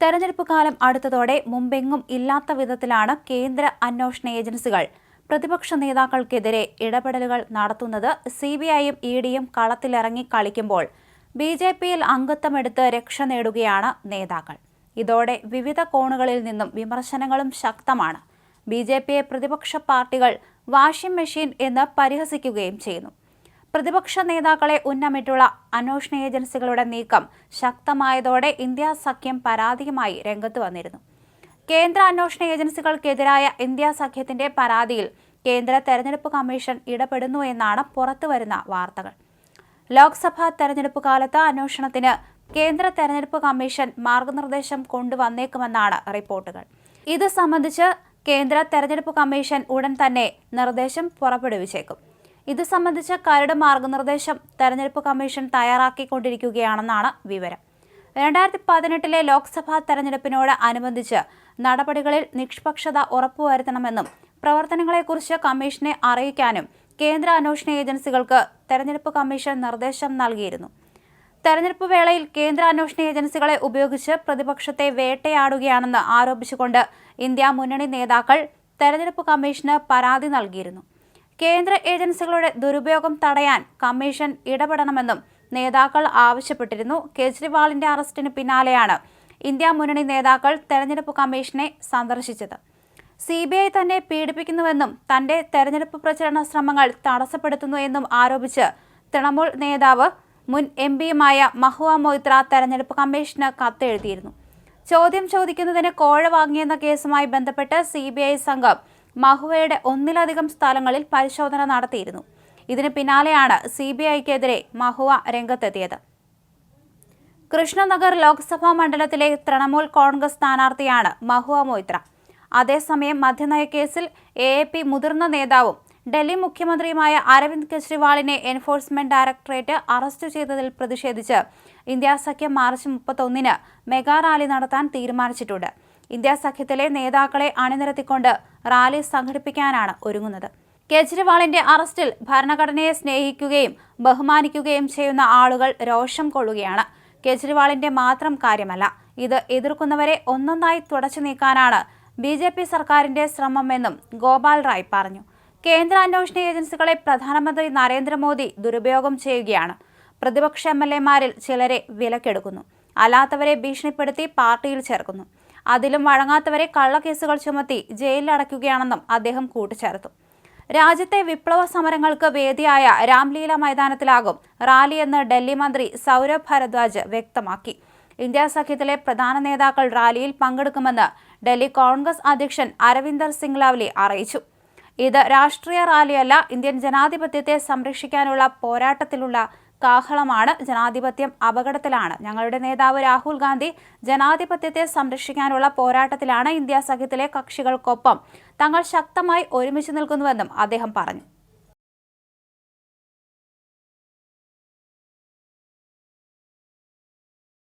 തെരഞ്ഞെടുപ്പ് കാലം അടുത്തതോടെ മുമ്പെങ്ങും ഇല്ലാത്ത വിധത്തിലാണ് കേന്ദ്ര അന്വേഷണ ഏജൻസികൾ. പ്രതിപക്ഷ നേതാക്കൾക്കെതിരെ ഇടപെടലുകൾ നടത്തുന്നത് സി ബി ഐയും ഇ ഡിയും കളത്തിലിറങ്ങി കളിക്കുമ്പോൾ ബി ജെ പിയിൽ അംഗത്വമെടുത്ത് രക്ഷ നേടുകയാണ് നേതാക്കൾ. ഇതോടെ വിവിധ കോണുകളിൽ നിന്നും വിമർശനങ്ങളും ശക്തമാണ്. ബി ജെ പിയെ പ്രതിപക്ഷ പാർട്ടികൾ വാഷിംഗ് മെഷീൻ എന്ന് പരിഹസിക്കുകയും ചെയ്യുന്നു. പ്രതിപക്ഷ നേതാക്കളെ ഉന്നമിട്ടുള്ള അന്വേഷണ ഏജൻസികളുടെ നീക്കം ശക്തമായതോടെ ഇന്ത്യ സഖ്യം പരാതിയുമായി രംഗത്ത് വന്നിരുന്നു. കേന്ദ്ര അന്വേഷണ ഏജൻസികൾക്കെതിരായ ഇന്ത്യ സഖ്യത്തിന്റെ പരാതിയിൽ കേന്ദ്ര തെരഞ്ഞെടുപ്പ് കമ്മീഷൻ ഇടപെടുന്നു എന്നാണ് പുറത്തുവരുന്ന വാർത്തകൾ. ലോക്സഭാ തെരഞ്ഞെടുപ്പ് കാലത്ത് അന്വേഷണത്തിന് കേന്ദ്ര തെരഞ്ഞെടുപ്പ് കമ്മീഷൻ മാർഗനിർദ്ദേശം കൊണ്ടുവന്നേക്കുമെന്നാണ് റിപ്പോർട്ടുകൾ. ഇത് സംബന്ധിച്ച് കേന്ദ്ര തെരഞ്ഞെടുപ്പ് കമ്മീഷൻ ഉടൻ തന്നെ നിർദ്ദേശം പുറപ്പെടുവിച്ചേക്കും. ഇത് സംബന്ധിച്ച കരട് മാർഗനിർദ്ദേശം തെരഞ്ഞെടുപ്പ് കമ്മീഷൻ തയ്യാറാക്കിക്കൊണ്ടിരിക്കുകയാണെന്നാണ് വിവരം. രണ്ടായിരത്തി പതിനെട്ടിലെ ലോക്സഭാ തെരഞ്ഞെടുപ്പിനോട് അനുബന്ധിച്ച് നടപടികളിൽ നിഷ്പക്ഷത ഉറപ്പുവരുത്തണമെന്നും പ്രവർത്തനങ്ങളെക്കുറിച്ച് കമ്മീഷനെ അറിയിക്കാനും കേന്ദ്ര അന്വേഷണ ഏജൻസികൾക്ക് തെരഞ്ഞെടുപ്പ് കമ്മീഷൻ നിർദ്ദേശം നൽകിയിരുന്നു. തെരഞ്ഞെടുപ്പ് വേളയിൽ കേന്ദ്ര അന്വേഷണ ഏജൻസികളെ ഉപയോഗിച്ച് പ്രതിപക്ഷത്തെ വേട്ടയാടുകയാണെന്ന് ആരോപിച്ചുകൊണ്ട് ഇന്ത്യ മുന്നണി നേതാക്കൾ തെരഞ്ഞെടുപ്പ് കമ്മീഷന് പരാതി നൽകിയിരുന്നു. കേന്ദ്ര ഏജൻസികളുടെ ദുരുപയോഗം തടയാൻ കമ്മീഷൻ ഇടപെടണമെന്നും നേതാക്കൾ ആവശ്യപ്പെട്ടിരുന്നു. കേജ്രിവാളിന്റെ അറസ്റ്റിന് പിന്നാലെയാണ് ഇന്ത്യ മുന്നണി നേതാക്കൾ തെരഞ്ഞെടുപ്പ് കമ്മീഷനെ സന്ദർശിച്ചത്. സി ബി ഐ തന്നെ പീഡിപ്പിക്കുന്നുവെന്നും തന്റെ തെരഞ്ഞെടുപ്പ് പ്രചരണ ശ്രമങ്ങൾ തടസ്സപ്പെടുത്തുന്നു എന്നും ആരോപിച്ച് തൃണമൂൽ നേതാവ് മുൻ എം പിയുമായ മഹുവ മൊയ്ത്ര തെരഞ്ഞെടുപ്പ് കമ്മീഷന് കത്തെഴുതിയിരുന്നു. ചോദ്യം ചോദിക്കുന്നതിന് കോഴ വാങ്ങിയെന്ന കേസുമായി ബന്ധപ്പെട്ട് സി സംഘം മഹുവയുടെ ഒന്നിലധികം സ്ഥലങ്ങളിൽ പരിശോധന നടത്തിയിരുന്നു. ഇതിന് പിന്നാലെയാണ് സി ബി ഐക്കെതിരെ മഹുവ രംഗത്തെത്തിയത്. കൃഷ്ണനഗർ ലോക്സഭാ മണ്ഡലത്തിലെ തൃണമൂൽ കോൺഗ്രസ് സ്ഥാനാർത്ഥിയാണ് മഹുവ മൊയ്ത്ര. അതേസമയം മദ്യനയക്കേസിൽ എ എ പി മുതിർന്ന നേതാവും ഡൽഹി മുഖ്യമന്ത്രിയുമായ അരവിന്ദ് കെജ്രിവാളിനെ എൻഫോഴ്സ്മെന്റ് ഡയറക്ടറേറ്റ് അറസ്റ്റ് ചെയ്തതിൽ പ്രതിഷേധിച്ച് ഇന്ത്യ സഖ്യം മാർച്ച് മുപ്പത്തൊന്നിന് മെഗാ റാലി നടത്താൻ തീരുമാനിച്ചിട്ടുണ്ട്. ഇന്ത്യ സഖ്യത്തിലെ നേതാക്കളെ അണിനിരത്തിക്കൊണ്ട് റാലി സംഘടിപ്പിക്കാനാണ് ഒരുങ്ങുന്നത്. കേജ്രിവാളിന്റെ അറസ്റ്റിൽ ഭരണഘടനയെ സ്നേഹിക്കുകയും ബഹുമാനിക്കുകയും ചെയ്യുന്ന ആളുകൾ രോഷം കൊള്ളുകയാണ്. കേജ്രിവാളിന്റെ മാത്രം കാര്യമല്ല ഇത് എതിർക്കുന്നവരെ ഒന്നൊന്നായി തുടച്ചു നീക്കാനാണ് ബി ജെ പി സർക്കാരിന്റെ ശ്രമമെന്നും ഗോപാൽ റായ് പറഞ്ഞു. കേന്ദ്ര അന്വേഷണ ഏജൻസികളെ പ്രധാനമന്ത്രി നരേന്ദ്രമോദി ദുരുപയോഗം ചെയ്യുകയാണ്. പ്രതിപക്ഷ എം എൽ എമാരിൽ ചിലരെ വിലക്കെടുക്കുന്നു. അല്ലാത്തവരെ ഭീഷണിപ്പെടുത്തി പാർട്ടിയിൽ ചേർക്കുന്നു. അതിലും വഴങ്ങാത്തവരെ കള്ളക്കേസുകൾ ചുമത്തി ജയിലിൽ ജയിലിലടയ്ക്കുകയാണെന്നും അദ്ദേഹം കൂട്ടിച്ചേർത്തു. രാജ്യത്തെ വിപ്ലവ സമരങ്ങൾക്ക് വേദിയായ രാംലീല മൈതാനത്തിലാകും റാലിയെന്ന് ഡൽഹി മന്ത്രി സൗരഭ് ഭരദ്വാജ് വ്യക്തമാക്കി. ഇന്ത്യ സഖ്യത്തിലെ പ്രധാന നേതാക്കൾ റാലിയിൽ പങ്കെടുക്കുമെന്ന് ഡൽഹി കോൺഗ്രസ് അധ്യക്ഷൻ അരവിന്ദർ സിംഗ് ലാവ്ലി അറിയിച്ചു. ഇത് രാഷ്ട്രീയ റാലിയല്ല ഇന്ത്യൻ ജനാധിപത്യത്തെ സംരക്ഷിക്കാനുള്ള പോരാട്ടത്തിലുള്ള കാഹളമാണ്. ജനാധിപത്യം അപകടത്തിലാണ്. ഞങ്ങളുടെ നേതാവ് രാഹുൽ ഗാന്ധി ജനാധിപത്യത്തെ സംരക്ഷിക്കാനുള്ള പോരാട്ടത്തിലാണ് ഇന്ത്യ സഖ്യത്തിലെ കക്ഷികൾക്കൊപ്പം. തങ്ങൾ ശക്തമായി ഒരുമിച്ച് നിൽക്കുന്നുവെന്നും അദ്ദേഹം പറഞ്ഞു.